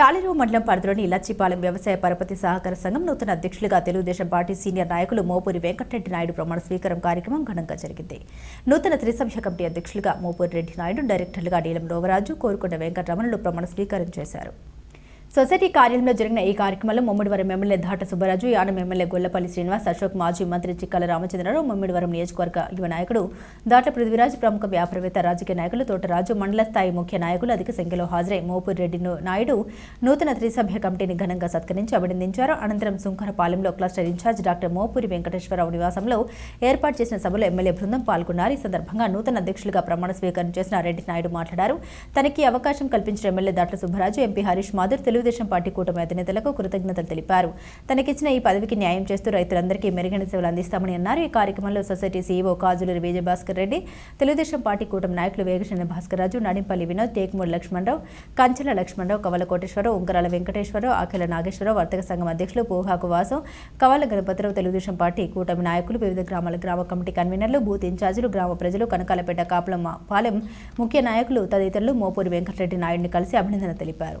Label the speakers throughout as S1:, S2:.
S1: తాళిరావు మండలం పరిధిలోని ఇలచ్చిపాలెం వ్యవసాయ పరపతి సహకార సంఘం నూతన అధ్యక్షులుగా తెలుగుదేశం పార్టీ సీనియర్ నాయకులు మోపూరి వెంకటరెడ్డి నాయుడు ప్రమాణ స్వీకారం కార్యక్రమం ఘనంగా జరిగింది. నూతన త్రిసభ్య కమిటీ అధ్యక్షులుగా మోపూరి రెడ్డి నాయుడు డైరెక్టర్లుగా నీలం లోవరాజు కోరుకొండ వెంకటరమణులు ప్రమాణ స్వీకారం చేశారు. సొసైటీ కార్యాలయంలో జరిగిన ఈ కార్యక్రమంలో ముమ్మిడివరం ఎమ్మెల్యే ధాట సుబ్బరాజు యానం ఎమ్మెల్యే గొల్లపల్లి శ్రీనివాస్ అశోక్ మాజీ మంత్రి చిక్కల రామచంద్రరావు ముమ్మిడివరం నియోజకవర్గ యువ నాయకుడు దాట పృథ్వీరాజ్ ప్రముఖ వ్యాపారవేత్త రాజకీయ నాయకులు తోటరాజు మండల స్థాయి ముఖ్య నాయకులు అధిక సంఖ్యలో హాజరై మోపూరి రెడ్డి నాయుడు నూతన త్రిసభ్య కమిటీని ఘనంగా సత్కరించి అభినందించారు. అనంతరం సుంకరపాలెంలో cluster incharge doctor Mopuri Venkateswararao నివాసంలో ఏర్పాటు చేసిన సభలో ఎమ్మెల్యే బృందం పాల్గొన్నారు. ఈ సందర్భంగా నూతన అధ్యక్షులుగా ప్రమాణ స్వీకారం చేసిన రెడ్డి నాయుడు మాట్లాడారు. తనకి అవకాశం కల్పించిన MLA Datla Subbaraju MP Harish Madhur Telugu Telugudesam party కూటమి అధినేతలకు కృతజ్ఞతలు తెలిపారు. తనకిచ్చిన ఈ పదవికి న్యాయం చేస్తూ రైతులందరికీ మెరుగైన సేవలు అందిస్తామని అన్నారు. ఈ కార్యక్రమంలో society CEO Kajuluri Vijayabhaskar Reddy Telugu Desam party కూటమి నాయకులు వేగశన భాస్కర్ రాజు నడింపల్లి వినోద్ టేక్మూడి లక్ష్మణరావు కంచెల లక్ష్మణరావు కవల కోటేశ్వరరావు ఉంగరాల వెంకటేశ్వరరావు అఖిల నాగేశ్వరరావు వర్తక సంఘం అధ్యక్షులు పోహాకు వాసు కవల గణపతిరావు తెలుగుదేశం పార్టీ కూటమి నాయకులు వివిధ గ్రామాల గ్రామ కమిటీ కన్వీనర్లు బూత్ ఇన్ఛార్జీలు గ్రామ ప్రజలు కనకాలపేట కాపులం పాలెం ముఖ్య నాయకులు తదితరులు మోపూరి వెంకటరెడ్డి నాయుడిని కలిసి అభినందన తెలిపారు.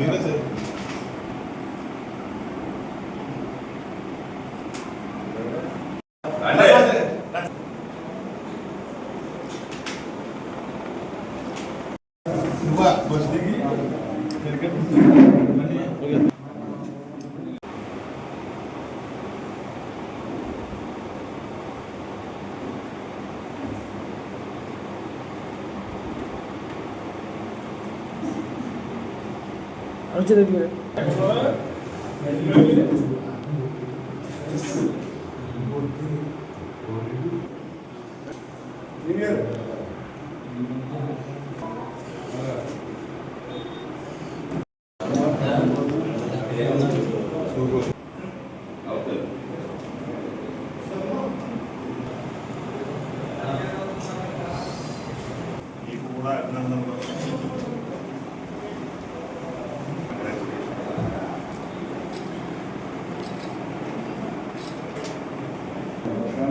S2: Fíjese.
S3: 어쨌든 그래. 이면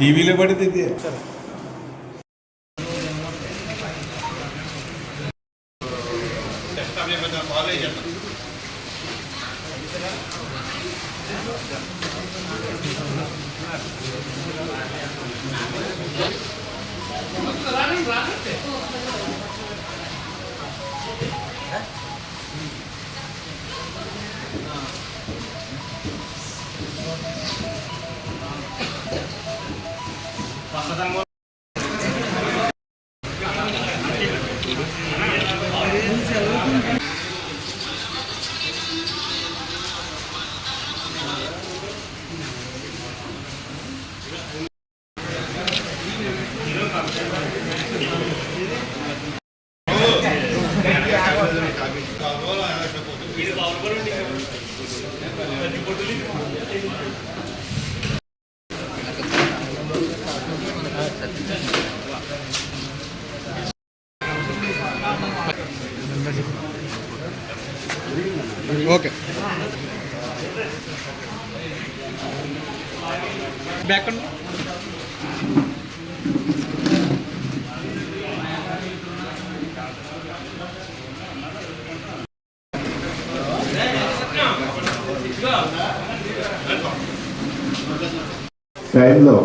S4: ಟಿ ವಿಲೇ ಬಡಿದಿದ್ಯಾ
S2: Thank you. バスは残り2分。
S3: ఓకే. బ్యాక్
S5: టైంలో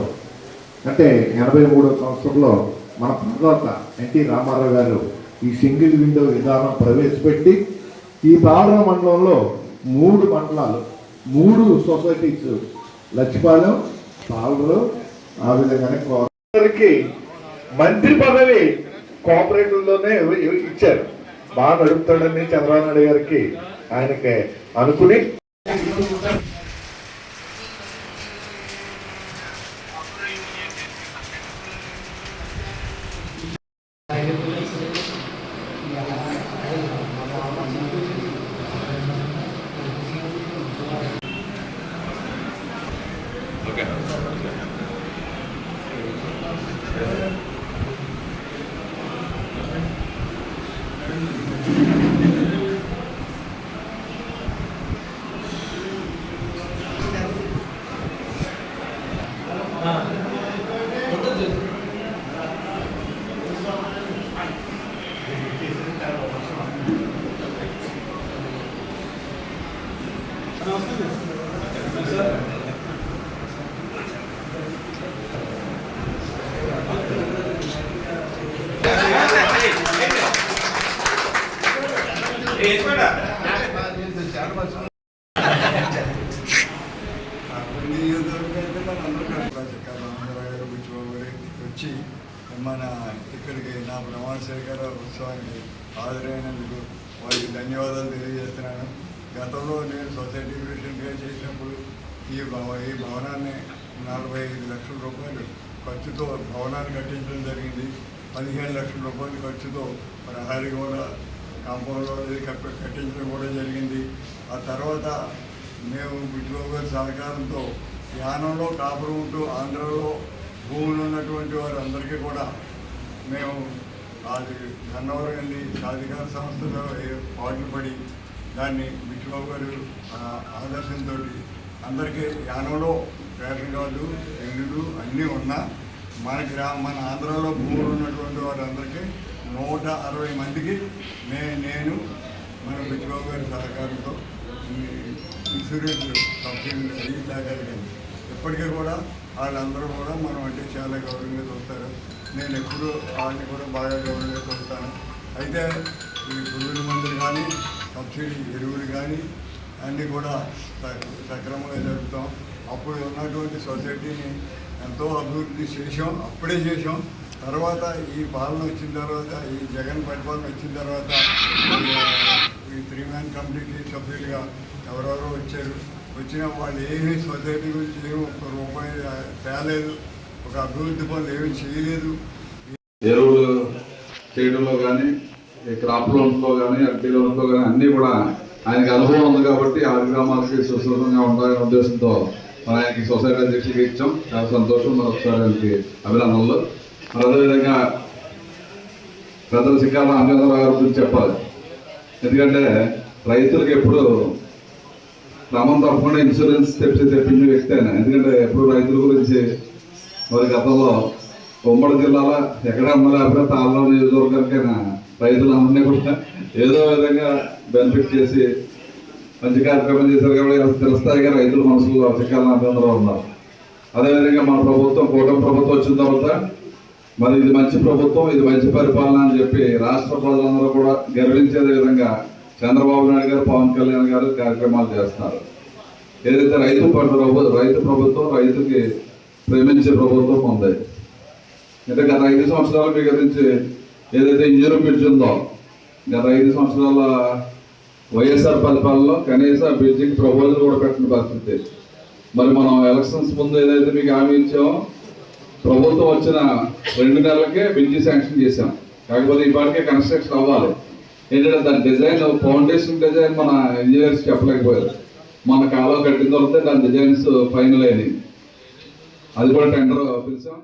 S5: అంటే ఎనభై మూడో సంవత్సరంలో మన తర్వాత ఎన్టీ రామారావు గారు ఈ సింగిల్ విండో విధానం ప్రవేశపెట్టి ఈ బాలర మండలంలో మూడు మండలాలు మూడు సొసైటీస్ లచ్చిపాలెం పాలరు ఆ విధంగానే కోరికి మంత్రి పదవి కోఆపరేటివ్లోనే ఇచ్చారు. బాగా నడుపుతాడని చంద్రబాబు నాయుడు గారికి ఆయనకి అనుకుని gehört.
S6: వచ్చి మన ఇక్కడికి నా ప్రమాణ స్వీకార ఉత్సవానికి హాజరైనందుకు వారికి ధన్యవాదాలు తెలియజేస్తున్నాను. గతంలో నేను సొసైటీ ప్రెసిడెంట్గా చేసినప్పుడు ఈ భవ ఈ భవనాన్ని నలభై ఐదు లక్షల రూపాయలు ఖర్చుతో భవనాన్ని కట్టించడం జరిగింది. పదిహేను లక్షల రూపాయల ఖర్చుతో ప్రహారీ కూడా కాంపౌండ్లో అది కట్టించడం కూడా జరిగింది. ఆ తర్వాత మేము బిడ్డబాబు గారి సహకారంతో యానంలో కాపురం ఉంటూ ఆంధ్రలో భూములు ఉన్నటువంటి వారందరికీ కూడా మేము అది గన్నవరం వెళ్ళి సాధికార సంస్థలో పాటలు పడి దాన్ని బిడ్డబాబు గారు ఆదర్శంతో అందరికీ యానంలో రేషన్ కార్డు ఇల్లులు అన్నీ ఉన్నా మన గ్రామ మన ఆంధ్రాలో భూములు ఉన్నటువంటి వారందరికీ నూట అరవై మందికి మే నేను మన బిడ్డబాబు గారి సహకారంతో ఇన్సూరెన్స్ సబ్సిడీలు అయ్యి తేగలిగాను ఇప్పటికీ కూడా వాళ్ళందరూ కూడా మనం అంటే చాలా గౌరవంగా చూస్తారు. నేను ఎప్పుడూ వాళ్ళని కూడా బాగా గౌరవంగా చూస్తాను. అయితే ఈ పురుగుల మందులు కానీ సబ్సిడీ ఎరువులు కానీ అన్నీ కూడా సక్రమంగా జరుపుతాం. అప్పుడు ఉన్నటువంటి సొసైటీని ఎంతో అభివృద్ధి చేసాం అప్పుడే చేసాం తర్వాత ఈ పాలన వచ్చిన తర్వాత ఈ జగన్ పరిపాలన వచ్చిన తర్వాత ఈ- త్రీ మ్యాన్ కమిటీకి సభ్యులుగా ఎవరెవరో వచ్చారు. వచ్చిన వాళ్ళు ఏమీ సొసైటీ గురించి ఏమి ఒక్క రూపాయి తేలేదు. ఒక అభివృద్ధి పనులు ఏమీ చేయలేదు.
S7: ఎరువులు చేయడంలో కానీ ఈ క్రాప్ లోన్స్లో కానీ అడ్డీ లోన్స్లో కానీ అన్నీ కూడా ఆయనకి అనుభవం ఉంది కాబట్టి ఆ గ్రామాలకి సుసృతంగా ఉండాలనే ఉద్దేశంతో మన ఆయనకి సొసైటీ అధ్యక్షుడికి ఇచ్చాం. చాలా సంతోషం. మరొకసారి ఆయనకి అభినందనలు. అదేవిధంగా పెద్దల శ్రీకారం అంజనరావు గారి గురించి చెప్పాలి. ఎందుకంటే రైతులకు ఎప్పుడు క్రమం తప్పకుండా ఇన్సూరెన్స్ తెప్పి తెప్పించిన వ్యక్తి ఆయన. ఎందుకంటే ఎప్పుడు రైతుల గురించి మరి గతంలో ఉమ్మడి జిల్లాలో ఎక్కడ లేకపోతే తాళ్ళలో నియోజకవర్గానికైనా రైతులందరినీ కూడా ఏదో విధంగా బెనిఫిట్ చేసి మంచి కార్యక్రమం చేశారు కాబట్టి తెలుస్తాయిగా రైతుల మనసులో చిక్కాలని అభ్యంతరం ఉన్నారు. అదేవిధంగా మన ప్రభుత్వం కూటమి ప్రభుత్వం వచ్చిన తర్వాత మరి ఇది మంచి ప్రభుత్వం ఇది మంచి పరిపాలన అని చెప్పి రాష్ట్ర ప్రజలందరూ కూడా గర్వించే విధంగా చంద్రబాబు నాయుడు గారు పవన్ కళ్యాణ్ గారు కార్యక్రమాలు చేస్తున్నారు ఏదైతే రైతు ప్రభు రైతు ప్రభుత్వం రైతుకి ప్రేమించే ప్రభుత్వం ఉంది. అంటే గత ఐదు సంవత్సరాలు మీ గురించి ఏదైతే ఇంజనీరింగ్ బ్రిడ్జ్ ఉందో గత ఐదు సంవత్సరాల వైఎస్ఆర్ పరిపాలనలో కనీస బ్రిడ్జికి ప్రపోజల్ కూడా పెట్టిన పరిస్థితి. మరి మనం ఎలక్షన్స్ ముందు ఏదైతే మీకు హామీ ఇచ్చామో ప్రభుత్వం వచ్చిన రెండు నెలలకే బిల్జీ శాంక్షన్ చేశాం. కాకపోతే ఇప్పటికే కన్స్ట్రక్షన్ అవ్వాలి. ఏంటంటే దాని డిజైన్ ఫౌండేషన్ డిజైన్ మన ఇంజనీర్స్ చెప్పలేకపోయారు. మన కాలం కట్టిన తర్వాత దాని డిజైన్స్ ఫైనల్ అయినాయి. అది కూడా టెండర్ పిలిచాం.